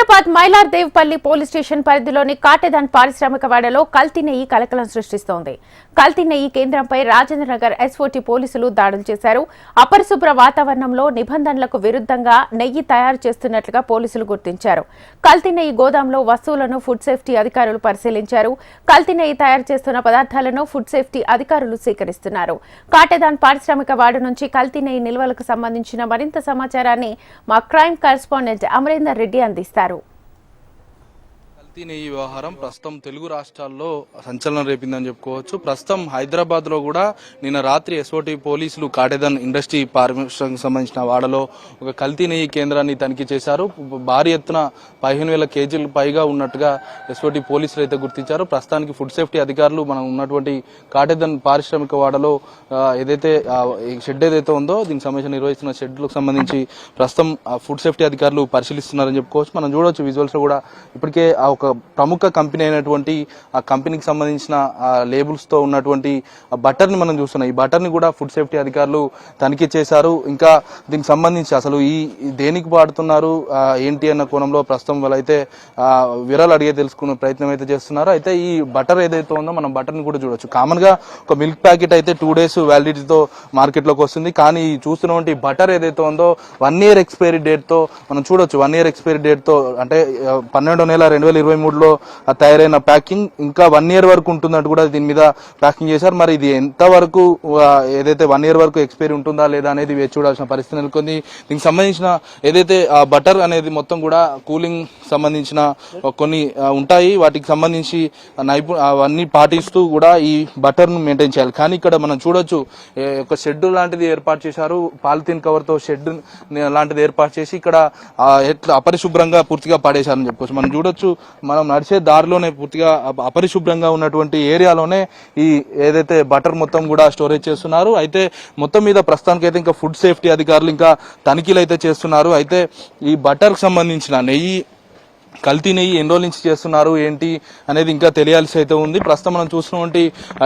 Hyderabad Mylardevpally police station పరిధిలోని కాటెదాన్ పారిశ్రామిక వాడలో కల్తీ నెయ్యి కలకలం సృష్టిస్తోంది. కల్తీ నెయ్యి కేంద్రంపై రాజేంద్రనగర్ ఎస్ఓటీ పోలీసులు దాడులు చేశారు. అపరిశుభ్ర వాతావరణంలో నిబంధనలకు విరుద్ధంగా నెయ్యి తయారు చేస్తున్నట్లుగా పోలీసులు గుర్తించారు. కల్తీ నెయ్యి గోదాంలో వస్తువులను ఫుడ్ సేఫ్టీ అధికారులు పరిశీలించారు. కల్తీ నెయ్యి తయారు చేస్తున్న పదార్థాలను ఫుడ్ సేఫ్టీ అధికారులు సేకరిస్తున్నారు. కాటెదాన్ పారిశ్రామిక వాడ నుంచి కల్తీ నెయ్యి నిల్వలకు సంబంధించిన మరింత సమాచారాన్ని మా క్రైమ్ కరెస్పాండెంట్ అమరేందర్ రెడ్డి అందిస్తారు. కల్తీ నెయ్యి వ్యవహారం ప్రస్తుతం తెలుగు రాష్ట్రాల్లో సంచలనం రేపిందని చెప్పుకోవచ్చు. ప్రస్తుతం హైదరాబాద్లో కూడా నిన్న రాత్రి ఎస్ఓటి పోలీసులు కాటేదన్ ఇండస్ట్రీ పారిశ్రామిక సంబంధించిన వాడలో ఒక కల్తీ నెయ్యి కేంద్రాన్ని తనిఖీ చేశారు. భారీ ఎత్తున పదిహేను వేల కేజీలు పైగా ఉన్నట్టుగా ఎస్ఓటి పోలీసులు అయితే గుర్తించారు. ప్రస్తుతానికి ఫుడ్ సేఫ్టీ అధికారులు మనం ఉన్నటువంటి కాటేదన్ పారిశ్రామిక వాడలో ఏదైతే ఈ షెడ్ ఏదైతే ఉందో దీనికి సంబంధించిన నిర్వహిస్తున్న షెడ్లకు సంబంధించి ప్రస్తుతం ఆ, ఫుడ్ సేఫ్టీ అధికారులు పరిశీలిస్తున్నారని చెప్పుకోవచ్చు. మనం చూడవచ్చు విజువల్స్లో కూడా ఇప్పటికే ఆ ఒక ప్రముఖ కంపెనీ అయినటువంటి ఆ కంపెనీకి సంబంధించిన లేబుల్స్తో ఉన్నటువంటి బటర్ని మనం చూస్తున్నాం. ఈ బటర్ని కూడా ఫుడ్ సేఫ్టీ అధికారులు తనిఖీ చేశారు. ఇంకా దీనికి సంబంధించి అసలు ఈ దేనికి వాడుతున్నారు ఏంటి అన్న కోణంలో ప్రస్తుతం వాళ్ళైతే అయితే వివరాలు అడిగే తెలుసుకునే ప్రయత్నం అయితే చేస్తున్నారు. అయితే ఈ బటర్ ఏదైతే ఉందో మనం బటర్ని కూడా చూడొచ్చు. కామన్గా ఒక మిల్క్ ప్యాకెట్ అయితే టూ డేస్ వ్యాలిడిటీతో మార్కెట్లోకి వస్తుంది. కానీ ఈ చూస్తున్నటువంటి బటర్ ఏదైతే ఉందో వన్ ఇయర్ ఎక్స్పైరీ డేట్తో మనం చూడొచ్చు. వన్ ఇయర్ ఎక్స్పైరీ డేట్తో అంటే పన్నెండో నెల రెండు వేల ఇరవై మూడులో తయారైన ప్యాకింగ్ ఇంకా వన్ ఇయర్ వరకు ఉంటుందంటూ కూడా దీని మీద ప్యాకింగ్ చేశారు. మరి ఇది ఎంత వరకు ఏదైతే వన్ ఇయర్ వరకు ఎక్స్పైరీ ఉంటుందా లేదా అనేది వేచి చూడాల్సిన పరిస్థితి నెలకొంది. దీనికి సంబంధించిన ఏదైతే బటర్ అనేది మొత్తం కూడా కూలింగ్ సంబంధించిన కొన్ని ఉంటాయి. వాటికి సంబంధించి నైపు అవన్నీ పాటిస్తూ కూడా ఈ బటర్ను మెయింటైన్ చేయాలి. కానీ ఇక్కడ మనం చూడొచ్చు ఒక షెడ్ లాంటిది ఏర్పాటు చేశారు. పాలిథిన్ కవర్తో షెడ్ లాంటిది ఏర్పాటు చేసి ఇక్కడ ఎట్లా అపరిశుభ్రంగా పూర్తిగా పాడేశారని చెప్పుకోవచ్చు. మనం చూడొచ్చు మనం నడిచే దారిలోనే పూర్తిగా అప- అపరిశుభ్రంగా ఉన్నటువంటి ఏరియాలోనే ఈ ఏదైతే బటర్ మొత్తం కూడా స్టోరేజ్ చేస్తున్నారు. అయితే మొత్తం మీద ప్రస్తుతానికి అయితే ఇంకా ఫుడ్ సేఫ్టీ అధికారులు ఇంకా తనిఖీలు అయితే చేస్తున్నారు. అయితే ఈ బటర్కి సంబంధించిన నెయ్యి కల్తీ నెయ్యి ఎన్ని రోజుల నుంచి చేస్తున్నారు ఏంటి అనేది ఇంకా తెలియాల్సి అయితే ఉంది. ప్రస్తుతం మనం చూసినటువంటి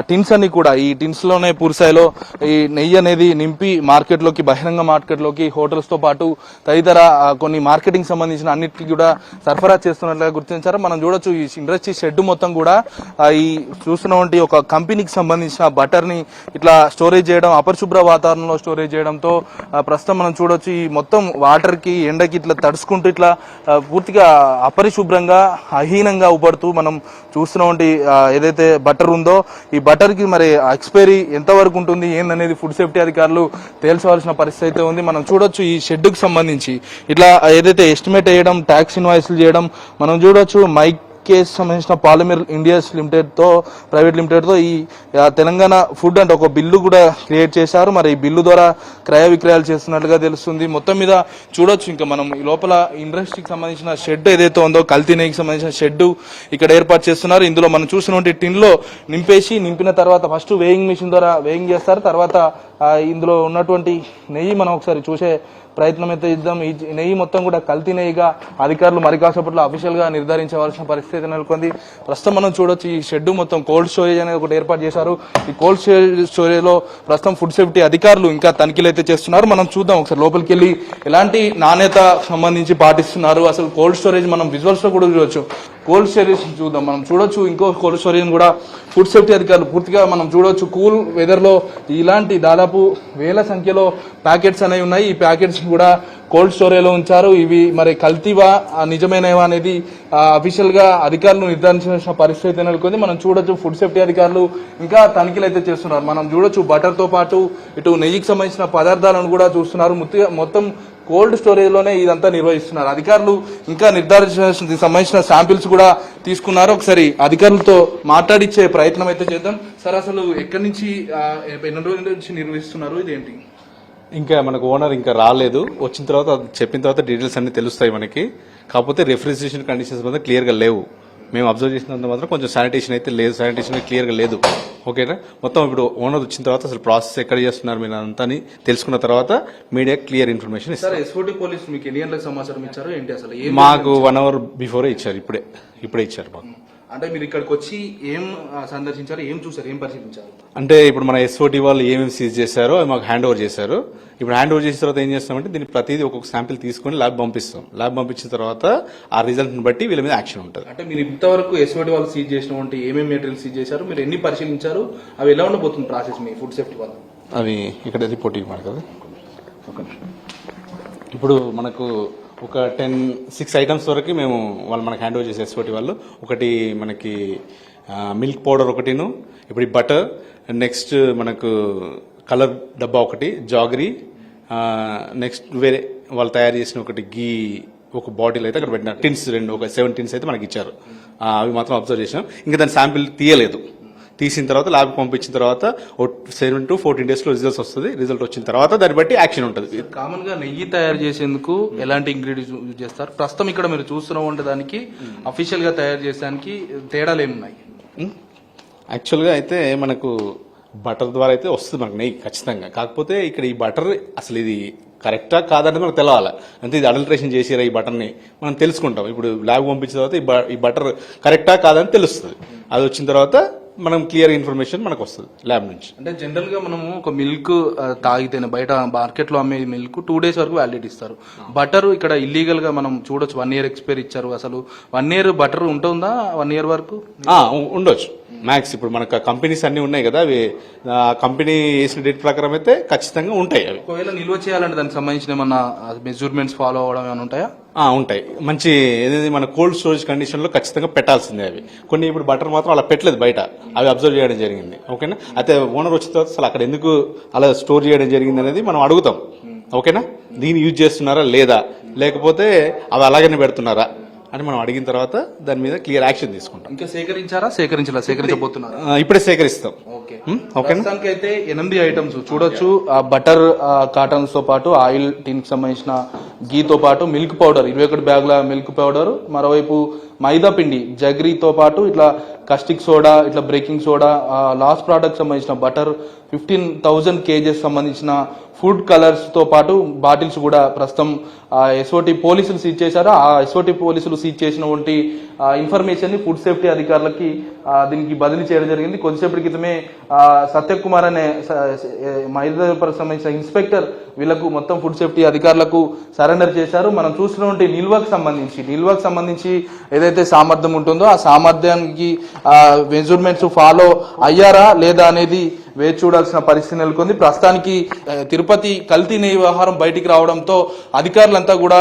టిన్స్ అన్ని కూడా ఈ టిన్స్లోనే పూర్సాయిలో ఈ నెయ్యి అనేది నింపి మార్కెట్లోకి బహిరంగ మార్కెట్లోకి హోటల్స్తో పాటు తదితర కొన్ని మార్కెటింగ్ సంబంధించిన అన్నిటికీ కూడా సరఫరా చేస్తున్నట్లుగా గుర్తించారు. మనం చూడొచ్చు ఈ ఇండస్ట్రీ షెడ్ మొత్తం కూడా ఈ చూస్తున్నటువంటి ఒక కంపెనీకి సంబంధించిన బటర్ని ఇట్లా స్టోరేజ్ చేయడం అపరిశుభ్ర వాతావరణంలో స్టోరేజ్ చేయడంతో ప్రస్తుతం మనం చూడొచ్చు ఈ మొత్తం వాటర్కి ఎండకి ఇట్లా తడుచుకుంటూ ఇట్లా పూర్తిగా అపరిశుభ్రంగా అహీనంగా ఉపడుతూ మనం చూస్తున్నటువంటి ఏదైతే బటర్ ఉందో ఈ బటర్కి మరి ఎక్స్పైరీ ఎంతవరకు ఉంటుంది ఏందనేది ఫుడ్ సేఫ్టీ అధికారులు తేల్చవలసిన పరిస్థితి అయితే ఉంది. మనం చూడొచ్చు ఈ షెడ్కు సంబంధించి. ఇట్లా ఏదైతే ఎస్టిమేట్ వేయడం ట్యాక్స్ ఇన్వాయిస్లు చేయడం మనం చూడొచ్చు మైక్ కేసు సంబంధించిన పాలిమర్ ఇండియాస్ లిమిటెడ్తో ప్రైవేట్ లిమిటెడ్తో ఈ తెలంగాణ ఫుడ్ అంటే ఒక బిల్లు కూడా క్రియేట్ చేశారు. మరి ఈ బిల్లు ద్వారా క్రయ విక్రయాలు చేస్తున్నట్లుగా తెలుస్తుంది. మొత్తం మీద చూడొచ్చు. ఇంకా మనం ఈ లోపల ఇండస్ట్రీకి సంబంధించిన షెడ్ ఏదైతే ఉందో కల్తీ నెయ్యికి సంబంధించిన షెడ్ ఇక్కడ ఏర్పాటు చేస్తున్నారు. ఇందులో మనం చూసినటువంటి టిన్లో నింపేసి నింపిన తర్వాత ఫస్ట్ వేయింగ్ మిషన్ ద్వారా వేయింగ్ చేస్తారు. తర్వాత ఇందులో ఉన్నటువంటి నెయ్యి మనం ఒకసారి చూసే ప్రయత్నం అయితే ఇద్దాం ఈ నెయ్యి మొత్తం కూడా కల్తీ నెయ్యిగా అధికారులు మరి కాసేపట్లో అఫీషియల్గా నిర్ధారించవలసిన పరిస్థితి నెలకొంది. ప్రస్తుతం మనం చూడొచ్చు ఈ షెడ్ మొత్తం కోల్డ్ స్టోరేజ్ అనేది ఒకటి ఏర్పాటు చేశారు. ఈ కోల్డ్ స్టోరేజ్లో ప్రస్తుతం ఫుడ్ సేఫ్టీ అధికారులు ఇంకా తనిఖీలు అయితే చేస్తున్నారు. మనం చూద్దాం ఒకసారి లోపలికి వెళ్ళి ఎలాంటి నాణ్యత సంబంధించి పాటిస్తున్నారు. అసలు కోల్డ్ స్టోరేజ్ మనం విజువల్స్లో కూడా చూడొచ్చు. కోల్డ్ స్టోరేజ్ చూద్దాం. మనం చూడొచ్చు ఇంకో కోల్డ్ స్టోరేజ్ కూడా ఫుడ్ సేఫ్టీ అధికారులు పూర్తిగా మనం చూడొచ్చు. కూల్ వెదర్లో ఇలాంటి దాదాపు వేల సంఖ్యలో ప్యాకెట్స్ అనేవి ఉన్నాయి. ఈ ప్యాకెట్స్ కూడా కోల్డ్ స్టోరేజ్లో ఉంచారు. ఇవి మరి కల్తీవా నిజమైనవా అనేది అఫీషియల్గా అధికారులు నిర్ధారించిన పరిస్థితి అయితే నెలకొంది. మనం చూడొచ్చు ఫుడ్ సేఫ్టీ అధికారులు ఇంకా తనిఖీలు అయితే చేస్తున్నారు. మనం చూడొచ్చు బటర్తో పాటు ఇటు నెయ్యికి సంబంధించిన పదార్థాలను కూడా చూస్తున్నారు. మొత్తం కోల్డ్ స్టోరేజ్లోనే ఇదంతా నిర్వహిస్తున్నారు. అధికారులు ఇంకా నిర్ధారించాల్సిన సంబంధించిన శాంపిల్స్ కూడా తీసుకున్నారు. ఒకసారి అధికారులతో మాట్లాడిచ్చే ప్రయత్నం అయితే చేద్దాం. సార్ అసలు ఎక్కడి నుంచి ఎన్ని రోజుల నుంచి నిర్వహిస్తున్నారు ఇదేంటి? ఇంకా మనకు ఓనర్ ఇంకా రాలేదు. వచ్చిన తర్వాత అది చెప్పిన తర్వాత డీటెయిల్స్ అన్ని తెలుస్తాయి మనకి. కాకపోతే రిఫ్రిజిరేషన్ కండిషన్స్ మాత్రం క్లియర్గా లేవు. మేము అబ్జర్వ్ చేసినంత మాత్రం కొంచెం శానిటేషన్ అయితే లేదు. శానిటేషన్ క్లియర్గా లేదు. ఓకేనా మొత్తం ఇప్పుడు ఓనర్ వచ్చిన తర్వాత అసలు ప్రాసెస్ ఎక్కడ చేస్తున్నారు మీరు అంతా అని తెలుసుకున్న తర్వాత మీడియా క్లియర్ ఇన్ఫర్మేషన్ ఇస్తారు. ఎస్ఓటి పోలీసు మీకు ఎన్ని గంటలకు సమాచారం ఇచ్చారు? ఏంటి అసలు ఏం మాకు వన్ అవర్ బిఫోరే ఇచ్చారు. ఇప్పుడే ఇప్పుడే ఇచ్చారు మాకు. అంటే మీరు ఇక్కడికి వచ్చి ఏం సందర్శించారు ఏం చూసారు ఏం పరిశీలించారు? అంటే ఇప్పుడు మన ఎస్ఓటి వాళ్ళు ఏమేమి సీజ్ చేశారో అవి మాకు హ్యాండ్ ఓవర్ చేశారు. ఇప్పుడు హ్యాండ్ ఓవర్ చేసిన తర్వాత ఏం చేస్తామంటే దీన్ని ప్రతిదీ ఒక్కొక్క శాంపిల్ తీసుకొని ల్యాబ్ పంపిస్తాం. ల్యాబ్ పంపించిన తర్వాత ఆ రిజల్ట్ని బట్టి వీళ్ళ మీద యాక్షన్ ఉంటుంది. అంటే మీరు ఇంతవరకు ఎస్ఓటి వాళ్ళు సీజ్ చేసినటువంటి ఏమేమి మెటీరియల్ సీజ్ చేశారు మీరు ఎన్ని పరిశీలించారు అవి ఎలా ఉండబోతుంది ప్రాసెస్ మీ ఫుడ్ సేఫ్టీ వల్ల? అవి ఇక్కడ రిపోర్ట్ ఇవ్వమాట కదా. ఇప్పుడు మనకు ఒక టెన్ సిక్స్ ఐటమ్స్ వరకు మేము వాళ్ళు మనకు హ్యాండ్ ఓవర్ చేసే ఎస్ఓటి వాళ్ళు. ఒకటి మనకి మిల్క్ పౌడర్ ఒకటిను ఇప్పుడు బటర్ నెక్స్ట్ మనకు కలర్ డబ్బా ఒకటి జాగరీ నెక్స్ట్ వేరే వాళ్ళు తయారు చేసిన ఒకటి గీ ఒక బాటిల్ అయితే అక్కడ పెట్టిన టిన్స్ రెండు ఒక సెవెన్ టిన్స్ అయితే మనకి ఇచ్చారు. అవి మాత్రం అబ్జర్వ్ చేసినాం. ఇంకా దాని శాంపిల్ తీయలేదు. తీసిన తర్వాత ల్యాబ్ పంపించిన తర్వాత సెవెన్ టు ఫోర్టీన్ డేస్లో రిజల్ట్స్ వస్తుంది. రిజల్ట్ వచ్చిన తర్వాత దాన్ని బట్టి యాక్షన్ ఉంటుంది. కామన్గా నెయ్యి తయారు చేసేందుకు ఎలాంటి ఇంగ్రీడియంట్స్ యూజ్ చేస్తారు? ప్రస్తుతం ఇక్కడ మీరు చూస్తున్న వంట దానికి అఫీషియల్గా తయారు చేసేదానికి తేడాలు ఏమున్నాయి యాక్చువల్గా అయితే మనకు బటర్ ద్వారా అయితే వస్తుంది మనకు నెయ్యి ఖచ్చితంగా. కాకపోతే ఇక్కడ ఈ బటర్ అసలు ఇది కరెక్టా కాదని మనకు తెలవాలి. అంటే ఇది అడల్ట్రేషన్ చేసిరా ఈ బటర్ని మనం తెలుసుకుంటాం. ఇప్పుడు ల్యాబ్ పంపించిన తర్వాత ఈ బటర్ కరెక్టా కాదని తెలుస్తుంది. అది వచ్చిన తర్వాత మనం క్లియర్ ఇన్ఫర్మేషన్ మనకు వస్తుంది ల్యాబ్ నుంచి. అంటే జనరల్గా మనము ఒక మిల్క్ తాగితేనే బయట మార్కెట్లో అమ్మే మిల్క్ టూ డేస్ వరకు వ్యాలిడిటీ ఇస్తారు. బటర్ ఇక్కడ ఇల్లీగల్గా మనం చూడొచ్చు వన్ ఇయర్ ఎక్స్పైర్ ఇచ్చారు అసలు. వన్ ఇయర్ బటర్ ఉంటుందా వన్ ఇయర్ వరకు? ఉండొచ్చు. మ్యాక్స్ ఇప్పుడు మనకు కంపెనీస్ అన్ని ఉన్నాయి కదా అవి ఆ కంపెనీ వేసిన డేట్ ప్రకారం అయితే ఖచ్చితంగా ఉంటాయి అవి. ఒకవేళ నిల్వ చేయాలంటే దానికి సంబంధించిన ఏమన్నా మెజర్మెంట్స్ ఫాలో అవ్వడం ఏమైనా ఉంటాయా? ఆ, ఉంటాయి. మంచి ఏదైతే మన కోల్డ్ స్టోరేజ్ కండిషన్లో ఖచ్చితంగా పెట్టాల్సిందే అవి. కొన్ని ఇప్పుడు బటర్ మాత్రం అలా పెట్టలేదు బయట. అవి అబ్జర్వ్ చేయడం జరిగింది. ఓకేనా? అయితే ఓనర్ వచ్చిన తర్వాత అసలు అక్కడ ఎందుకు అలా స్టోర్ చేయడం జరిగింది అనేది మనం అడుగుతాం. ఓకేనా? దీన్ని యూజ్ చేస్తున్నారా లేదా? లేకపోతే అవి అలాగనే పెడుతున్నారా? అని మనం అడిగిన తర్వాత దాని మీద క్లియర్ యాక్షన్ తీసుకుంటాం. ఇంకా సేకరించారా? సేకరించాలా? సేకరించబోతున్నారు? ఇప్పుడే సేకరిస్తాం. ఓకే. అయితే ఎనిమిది ఐటమ్స్ చూడొచ్చు. ఆ బటర్ కాటన్స్తో పాటు ఆయిల్ టీన్కి సంబంధించిన గీతో పాటు మిల్క్ పౌడర్ ఇరవై ఒకటి బ్యాగుల మిల్క్ పౌడర్. మరోవైపు మైదా పిండి జగ్రీతో పాటు ఇట్లా కస్టిక్ సోడా ఇట్లా బ్రేకింగ్ సోడా లాస్ట్ ప్రోడక్ట్ సంబంధించిన బటర్ ఫిఫ్టీన్ థౌజండ్ కేజెస్ సంబంధించిన ఫుడ్ కలర్స్తో పాటు బాటిల్స్ కూడా ప్రస్తుతం ఎస్ఓటి పోలీసులు సీజ్ చేశారు. ఆ ఎస్ఓటి పోలీసులు సీజ్ చేసినటువంటి ఇన్ఫర్మేషన్ని ఫుడ్ సేఫ్టీ అధికారులకి దీనికి బదిలీ చేయడం జరిగింది. కొద్దిసేపటి క్రితమే సత్యకుమార్ అనే మైదాపరకు సంబంధించిన ఇన్స్పెక్టర్ వీళ్ళకు మొత్తం ఫుడ్ సేఫ్టీ అధికారులకు సరెండర్ చేశారు. మనం చూసినటువంటి నిల్వకు సంబంధించి నిల్వకు సంబంధించి ఏదైతే సామర్థ్యం ఉంటుందో ఆ సామర్థ్యానికి మెజర్మెంట్స్ ఫాలో అయ్యారా లేదా అనేది వేచి చూడాల్సిన పరిస్థితి నెలకొంది. ప్రస్తుతానికి తిరుపతి కల్తీ నెయ్యి వ్యవహారం బయటికి రావడంతో అధికారులంతా కూడా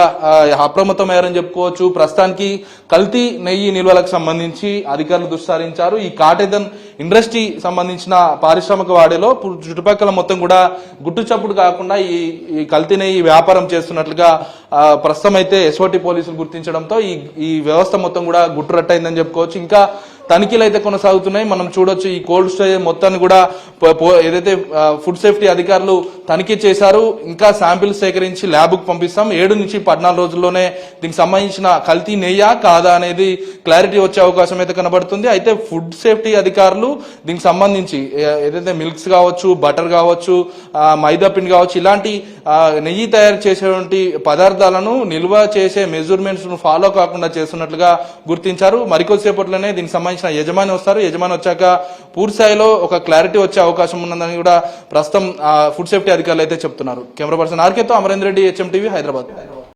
అప్రమత్తమయ్యారని చెప్పుకోవచ్చు. ప్రస్తుతానికి కల్తీ నెయ్యి నిల్వలకు సంబంధించి అధికారులు దుస్సారించారు. ఈ కాటేదన్ ఇండస్ట్రీ సంబంధించిన పారిశ్రామిక వాడేలో చుట్టుపక్కల మొత్తం కూడా గుట్టు చప్పుడు కాకుండా ఈ ఈ కల్తీ నెయ్యి వ్యాపారం చేస్తున్నట్లుగా ప్రస్తుతం అయితే ఎస్ఓటి పోలీసులు గుర్తించడంతో ఈ ఈ వ్యవస్థ మొత్తం కూడా గుట్టురట్టయిందని చెప్పుకోవచ్చు. ఇంకా తనిఖీలు అయితే కొనసాగుతున్నాయి. మనం చూడొచ్చు ఈ కోల్డ్ స్టోరేజ్ మొత్తాన్ని కూడా ఏదైతే ఫుడ్ సేఫ్టీ అధికారులు తనిఖీ చేశారు. ఇంకా శాంపిల్స్ సేకరించి ల్యాబ్కు పంపిస్తాం. ఏడు నుంచి పద్నాలుగు రోజుల్లోనే దీనికి సంబంధించిన కల్తీ నెయ్యా కాదా అనేది క్లారిటీ వచ్చే అవకాశం అయితే కనబడుతుంది. అయితే ఫుడ్ సేఫ్టీ అధికారులు దీనికి సంబంధించి ఏదైతే మిల్క్స్ కావచ్చు బటర్ కావచ్చు మైదా పిండి కావచ్చు ఇలాంటి నెయ్యి తయారు చేసేటువంటి పదార్థాలను నిల్వ చేసే మెజర్మెంట్స్ను ఫాలో కాకుండా చేస్తున్నట్లుగా గుర్తించారు. మరికొద్దిసేపట్లోనే దీనికి సంబంధించిన యజమాని వస్తారు. యజమాని వచ్చాక పూర్తి స్థాయిలో ఒక క్లారిటీ వచ్చే అవకాశం ఉన్నదని కూడా ప్రస్తుతం ఆ, ఫుడ్ సేఫ్టీ అధికారులు అయితే చెప్తున్నారు. కెమెరా పర్సన్ ఆర్కేతో అమరేంద్ర రెడ్డి హెచ్ఎం టీవీ హైదరాబాద్.